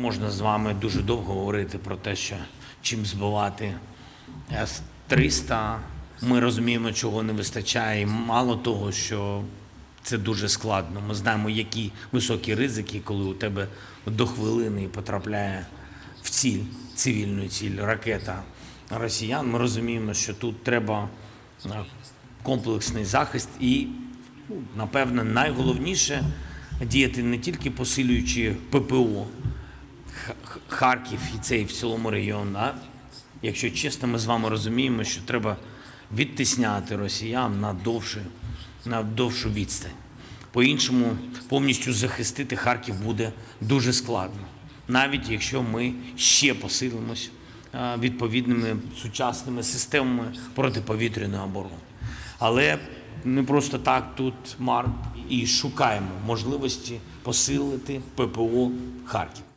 Можна з вами дуже довго говорити про те, що чим збивати С-300. Ми розуміємо, чого не вистачає. І мало того, що це дуже складно. Ми знаємо, які високі ризики, коли у тебе до хвилини потрапляє в ціль, цивільну ціль, ракета росіян. Ми розуміємо, що тут треба е, комплексний захист і, ну, напевно, найголовніше діяти не тільки посилюючи ППО, Харків і цей в цілому регіон. А якщо чесно, ми з вами розуміємо, що треба відтисняти росіян на довше, на довшу відстань. По-іншому повністю захистити Харків буде дуже складно, навіть якщо ми ще посилимось відповідними сучасними системами протиповітряної оборони. Але ми просто так тут Марк і шукаємо можливості посилити ППО Харків.